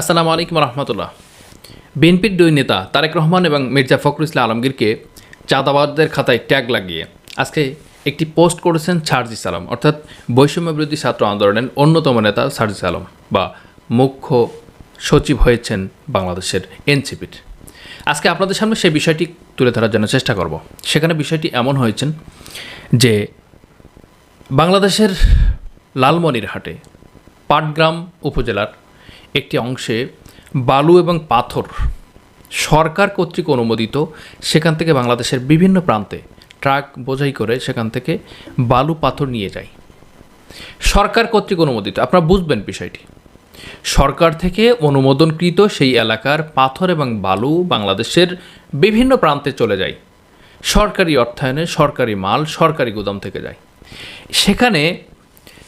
আসসালামু আলাইকুম রহমতুল্লাহ। বিএনপির দুই নেতা তারেক রহমান এবং মির্জা ফখরুল ইসলাম আলমগীরকে চাঁদাবাজদের খাতায় ট্যাগ লাগিয়ে আজকে একটি পোস্ট করেছেন সার্জিস আলম, অর্থাৎ বৈষম্য বিরোধী ছাত্র আন্দোলনের অন্যতম নেতা সার্জিস আলম বা মুখ্য সচিব হয়েছেন বাংলাদেশের এনসিপির। আজকে আপনাদের সামনে সেই বিষয়টি তুলে ধরার জন্য চেষ্টা করব। সেখানে বিষয়টি এমন হয়েছেন যে বাংলাদেশের লালমনিরহাটে পাটগ্রাম উপজেলার একটি অংশে বালু এবং পাথর সরকার কর্তৃক অনুমোদিত। সেখান থেকে বাংলাদেশের বিভিন্ন প্রান্তে ট্রাক বোঝাই করে সেখান থেকে বালু পাথর নিয়ে যায়। সরকার কর্তৃক অনুমোদিত। আপনারা বুঝবেন বিষয়টি। সরকার থেকে অনুমোদনকৃত সেই এলাকার পাথর এবং বালু বাংলাদেশের বিভিন্ন প্রান্তে চলে যায়। সরকারি অর্থায়নে সরকারি মাল সরকারি গুদাম থেকে যায়। সেখানে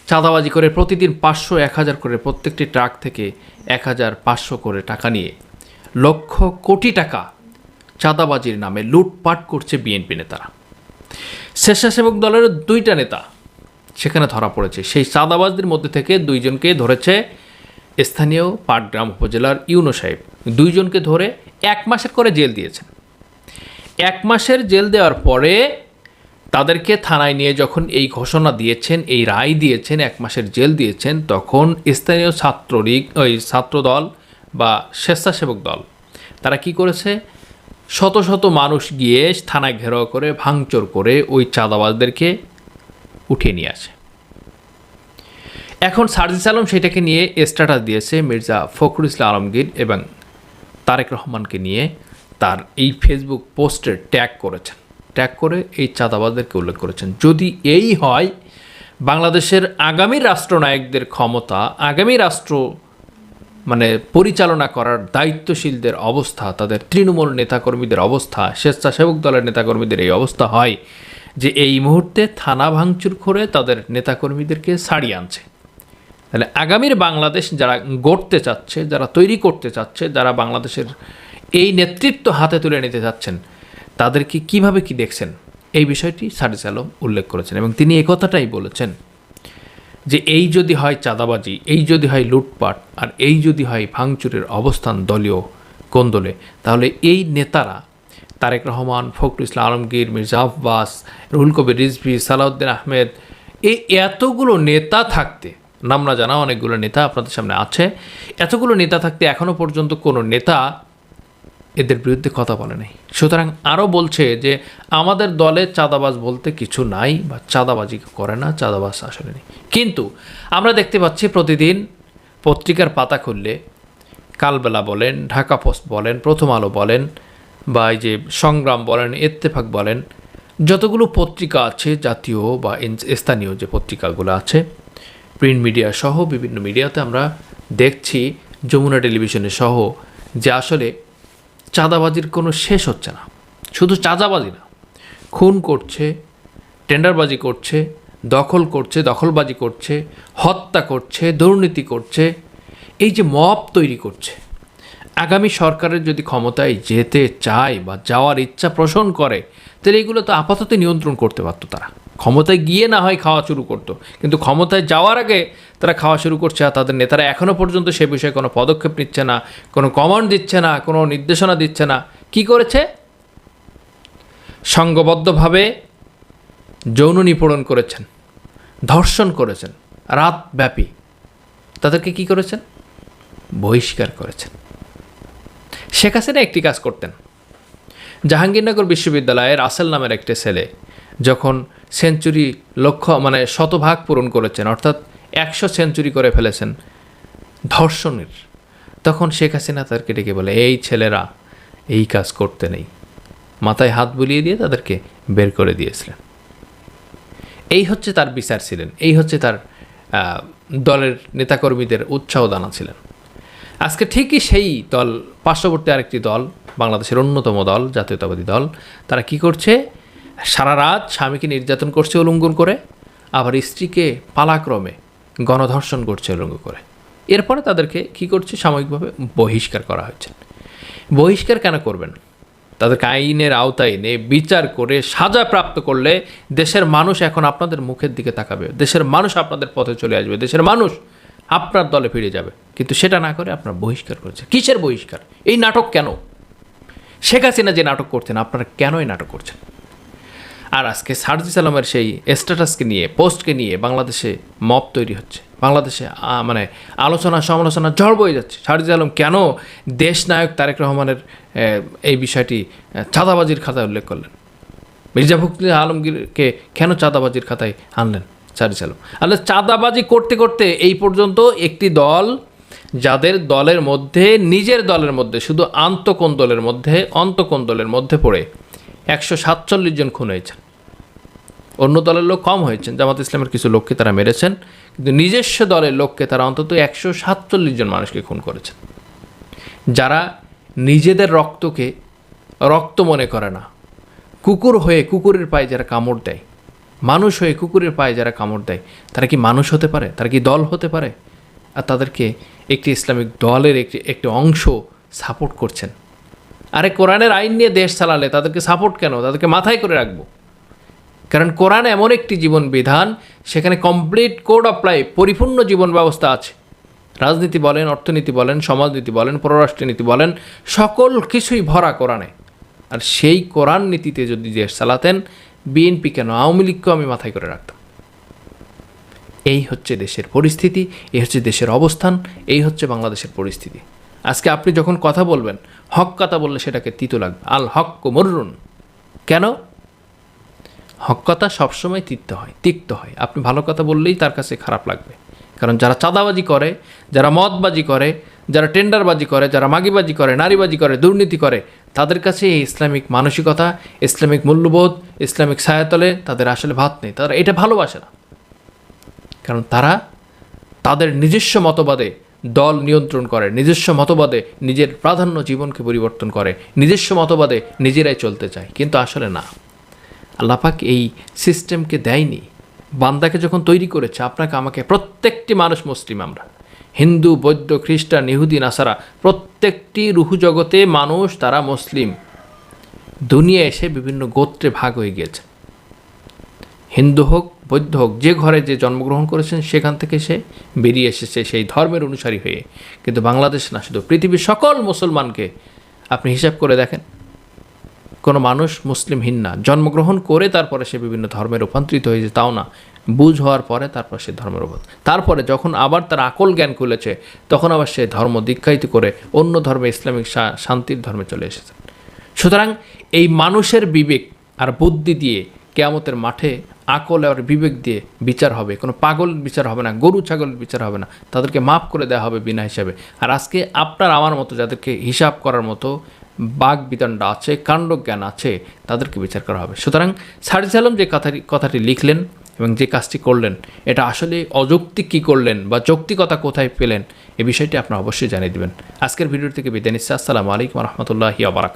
চাঁদাবাজি করে প্রতিদিন পাঁচশো, এক হাজার করে প্রত্যেকটি ট্রাক থেকে এক হাজার পাঁচশো করে টাকা নিয়ে লক্ষ কোটি টাকা চাঁদাবাজির নামে লুটপাট করছে বিএনপি নেতারা। স্বেচ্ছাসেবক দলের দুইটা নেতা সেখানে ধরা পড়েছে। সেই চাঁদাবাজদের মধ্যে থেকে দুইজনকে ধরেছে স্থানীয় পাটগ্রাম উপজেলার ইউনো সাহেব। দুইজনকে ধরে এক মাসের করে জেল দিয়েছেন। এক মাসের জেল দেওয়ার পরে তাদেরকে থানায় নিয়ে যখন এই ঘোষণা দিয়েছেন, এই রায় দিয়েছেন, এক মাসের জেল দিয়েছেন, তখন স্থানীয় ছাত্রলীগ, ওই ছাত্রদল বা স্বেচ্ছাসেবক দল, তারা কি করেছে? শত শত মানুষ গিয়ে থানায় ঘেরাও করে, ভাঙচুর করে ওই চাঁদাবাজদেরকে উঠিয়ে নিয়ে আসে। এখন সার্জিস আলম সেটাকে নিয়ে স্ট্যাটাস দিয়েছে মির্জা ফখরুল ইসলাম আলমগীর এবং তারেক রহমানকে নিয়ে তার এই ফেসবুক পোস্টে ট্যাগ করেছেন। ট্যাগ করে এই চাঁদাবাজদেরকে উল্লেখ করেছেন। যদি এই হয়, বাংলাদেশের আগামী রাষ্ট্রনায়কদের ক্ষমতা, আগামী রাষ্ট্র মানে পরিচালনা করার দায়িত্বশীলদের অবস্থা, তাদের তৃণমূল নেতাকর্মীদের অবস্থা, স্বেচ্ছাসেবক দলের নেতাকর্মীদের এই অবস্থা হয় যে এই মুহূর্তে থানা ভাঙচুর করে তাদের নেতাকর্মীদেরকে ছাড়িয়ে আনছে। তাহলে আগামীর বাংলাদেশ যারা গড়তে চাচ্ছে, যারা তৈরি করতে চাচ্ছে, যারা বাংলাদেশের এই নেতৃত্ব হাতে তুলে নিতে চাচ্ছেন তাদেরকে কীভাবে কি দেখছেন? এই বিষয়টি সারিস আলম উল্লেখ করেছেন এবং তিনি একথাটাই বলেছেন যে এই যদি হয় চাঁদাবাজি, এই যদি হয় লুটপাট, আর এই যদি হয় ভাঙচুরের অবস্থান দলীয় কোন্দলে, তাহলে এই নেতারা তারেক রহমান, ফখরুল ইসলাম, আলমগীর, মির্জা আব্বাস, রুহুল কবির, রিজভি, সালাউদ্দিন আহমেদ এই এতগুলো নেতা থাকতে, নাম না জানা অনেকগুলো নেতা আপনাদের সামনে আছে, এতগুলো নেতা থাকতে এখনও পর্যন্ত কোনো নেতা এদের বিরুদ্ধে কথা বলে নাই। সুতরাং আরও বলছে যে, আমাদের দলে চাঁদাবাজ বলতে কিছু নাই বা চাঁদাবাজি করে না, চাঁদাবাজ আসলে নেই। কিন্তু আমরা দেখতে পাচ্ছি প্রতিদিন পত্রিকার পাতা খুললে কালবেলা বলেন, ঢাকা পোস্ট বলেন, প্রথম আলো বলেন বা এই যে সংগ্রাম বলেন, ইত্তেফাক বলেন, যতগুলো পত্রিকা আছে, জাতীয় বা স্থানীয় যে পত্রিকাগুলো আছে, প্রিন্ট মিডিয়া সহ বিভিন্ন মিডিয়াতে আমরা দেখছি, যমুনা টেলিভিশনে সহ যে আসলে চাঁদাবাজির কোনো শেষ হচ্ছে না। শুধু চাঁদাবাজি না, খুন করছে, টেন্ডারবাজি করছে, দখল করছে, দখলবাজি করছে, হত্যা করছে, দুর্নীতি করছে, এই যে মব তৈরি করছে। আগামী সরকারের যদি ক্ষমতায় যেতে চায় বা যাওয়ার ইচ্ছা পোষণ করে, তাহলে এগুলো তো আপাতত নিয়ন্ত্রণ করতে পারতো তারা। ক্ষমতায় গিয়ে না হয় খাওয়া শুরু করতো। কিন্তু ক্ষমতায় যাওয়ার আগে তারা খাওয়া শুরু করছে আর তাদের নেতারা এখনও পর্যন্ত সে বিষয়ে কোনো পদক্ষেপ নিচ্ছে না, কোনো কমান্ড দিচ্ছে না, কোনো নির্দেশনা দিচ্ছে না। কি করেছে? সংঘবদ্ধভাবে যৌন নিপীড়ন করেছেন, ধর্ষণ করেছেন, রাতব্যাপী। তাদেরকে কি করেছেন? বহিষ্কার করেছেন। শেখ হাসিনা একটি কাজ করতেন। জাহাঙ্গীরনগর বিশ্ববিদ্যালয়ের রাসেল নামের একটি ছেলে যখন সেঞ্চুরি লক্ষ্য মানে শতভাগ পূরণ করেছেন, অর্থাৎ একশো সেঞ্চুরি করে ফেলেছেন ধর্ষণের, তখন শেখ হাসিনা তাদেরকে ডেকে বলে, এই ছেলেরা এই কাজ করতে নেই। মাথায় হাত বুলিয়ে দিয়ে তাদেরকে বের করে দিয়েছিলেন। এই হচ্ছে তার বিচার ছিলেন, এই হচ্ছে তার দলের নেতাকর্মীদের উৎসাহ দানা ছিলেন। আজকে ঠিকই সেই দল, পার্শ্ববর্তী আরেকটি দল, বাংলাদেশের অন্যতম দল, জাতীয়তাবাদী দল, তারা কি করছে? সারা রাত স্বামীকে নির্যাতন করছে উলঙ্গন করে, আবার স্ত্রীকে পালাক্রমে গণধর্ষণ করছে উলঙ্গ করে। এরপরে তাদেরকে কি করছে? সাময়িকভাবে বহিষ্কার করা হয়েছে। বহিষ্কার কেন করবেন? তাদেরকে আইনের আওতায় এনে বিচার করে সাজা প্রাপ্ত করলে দেশের মানুষ এখন আপনাদের মুখের দিকে তাকাবে। দেশের মানুষ আপনাদের পথে চলে আসবে। দেশের মানুষ আপনার দলে ফিরে যাবে। কিন্তু সেটা না করে আপনার বহিষ্কার করেছে কিসের বহিষ্কার? এই নাটক কেন? শেখ হাসিনা যে নাটক করছেন, আপনারা কেন এই নাটক করছেন? আর আজকে সার্জিস আলমের সেই স্ট্যাটাসকে নিয়ে পোস্টকে নিয়ে বাংলাদেশে মব তৈরি হচ্ছে। বাংলাদেশে মানে আলোচনা সমালোচনা ঝড় বয়ে যাচ্ছে। সার্জিস আলম কেন দেশ নায়ক তারেক রহমানের এই বিষয়টি চাঁদাবাজির খাতায় উল্লেখ করলেন? মির্জা ফখরুল আলমগীরকে কেন চাঁদাবাজির খাতায় আনলেন সার্জিস আলম? আল্লাহ, চাঁদাবাজি করতে করতে এই পর্যন্ত একটি দল যাদের দলের মধ্যে, নিজের দলের মধ্যে, শুধু আন্তঃকোণ দলের মধ্যে, অন্তকোণ দলের মধ্যে পড়ে একশো সাতচল্লিশ জন খুন হয়েছেন। অন্য দলের লোক কম হয়েছেন, জামাত ইসলামের কিছু লোককে তারা মেরেছেন, কিন্তু নিজস্ব দলের লোককে তারা অন্তত একশো সাতচল্লিশ জন মানুষকে খুন করেছেন। যারা নিজেদের রক্তকে রক্ত মনে করে না, কুকুর হয়ে কুকুরের পায়ে যারা কামড় দেয়, মানুষ হয়ে কুকুরের পায়ে যারা কামড় দেয়, তারা কি মানুষ হতে পারে? তারা কি দল হতে পারে? আর তাদেরকে একটি ইসলামিক দলের একটি একটি অংশ সাপোর্ট করছেন। আরে কোরআনের আইন নিয়ে দেশ চালালে তাদেরকে সাপোর্ট কেন? তাদেরকে মাথায় করে রাখব। কারণ কোরআন এমন একটি জীবন বিধান, সেখানে কমপ্লিট কোড অফ লাইফ পরিপূর্ণ জীবন ব্যবস্থা আছে। রাজনীতি বলেন, অর্থনীতি বলেন, সমাজনীতি বলেন, পররাষ্ট্রনীতি বলেন, সকল কিছুই ভরা কোরআনে। আর সেই কোরআন নীতিতে যদি দেশ চালাতেন বিএনপি কেন আওয়ামী লীগকেও আমি মাথায় করে রাখতাম। এই হচ্ছে দেশের পরিস্থিতি, এই হচ্ছে দেশের অবস্থান, এই হচ্ছে বাংলাদেশের পরিস্থিতি। আজকে আপনি যখন কথা বলবেন, হক কথা বললে সেটাকে তিতো লাগবে। আল হক মরুন কেন? হক কথা সবসময় তিক্ত হয় তিক্ত হয়। আপনি ভালো কথা বললেই তার কাছে খারাপ লাগবে। কারণ যারা চাঁদাবাজি করে, যারা মদবাজি করে, যারা টেন্ডারবাজি করে, যারা মাগিবাজি করে, নারীবাজি করে, দুর্নীতি করে, তাদের কাছে এই ইসলামিক মানসিকতা, ইসলামিক মূল্যবোধ, ইসলামিক ছায়াতলে তাদের আসলে ভাত নেই। তারা এটা ভালোবাসে না। কারণ তারা তাদের নিজস্ব মতবাদে দল নিয়ন্ত্রণ করে, নিজস্ব মতবাদে নিজের প্রাধান্য জীবনকে পরিবর্তন করে, নিজস্ব মতবাদে নিজেরাই চলতে চায়। কিন্তু আসলে না। আল্লাপাক এই সিস্টেমকে দেয়নি। বান্দাকে যখন তৈরি করেছে, আপনাকে আমাকে প্রত্যেকটি মানুষ মুসলিম আমরা। হিন্দু, বৌদ্ধ, খ্রিস্টান, ইহুদি, নাসারা, প্রত্যেকটি রুহু জগতে মানুষ তারা মুসলিম। দুনিয়া এসে বিভিন্ন গোত্রে ভাগ হয়ে গিয়েছে। হিন্দু হোক, বৌদ্ধ হোক, যে ঘরে যে জন্মগ্রহণ করেছেন, সেখান থেকে সে বেরিয়ে এসেছে সেই ধর্মের অনুসারী হয়ে। কিন্তু বাংলাদেশ না, শুধু পৃথিবীর সকল মুসলমানকে আপনি হিসাব করে দেখেন। কোনো মানুষ মুসলিমহীন না। জন্মগ্রহণ করে তারপরে সে বিভিন্ন ধর্মে রূপান্তরিত হয়েছে তাও না। বুঝ হওয়ার পরে তারপর সে ধর্মের উপর তারপরে যখন আবার তার আকল জ্ঞান খুলেছে, তখন আবার সে ধর্ম দীক্ষায়িত করে অন্য ধর্মে ইসলামিক শান্তির ধর্মে চলে এসেছে। সুতরাং এই মানুষের বিবেক আর বুদ্ধি দিয়ে কেয়ামতের মাঠে আকল আর বিবেক দিয়ে বিচার হবে। কোনো পাগল বিচার হবে না, গরু ছাগলের বিচার হবে না। তাদেরকে মাফ করে দেওয়া হবে বিনা হিসাবে। আর আজকে আপনার আমার মতো, যাদেরকে হিসাব করার মতো বাঘ বিদণ্ড আছে, কাণ্ডজ্ঞান আছে, তাদেরকে বিচার করা হবে। সুতরাং সারিজ আলম যে কথাটি কথাটি লিখলেন এবং যে কাজটি করলেন, এটা আসলে অযৌক্তিক কী করলেন বা যৌক্তিকতা কোথায় পেলেন, এ বিষয়টি আপনারা অবশ্যই জানিয়ে দেবেন। আজকের ভিডিও থেকে বিদায় নিচ্ছে। আসসালামু আলাইকুম রহমতুল্লাহি আবরাকাত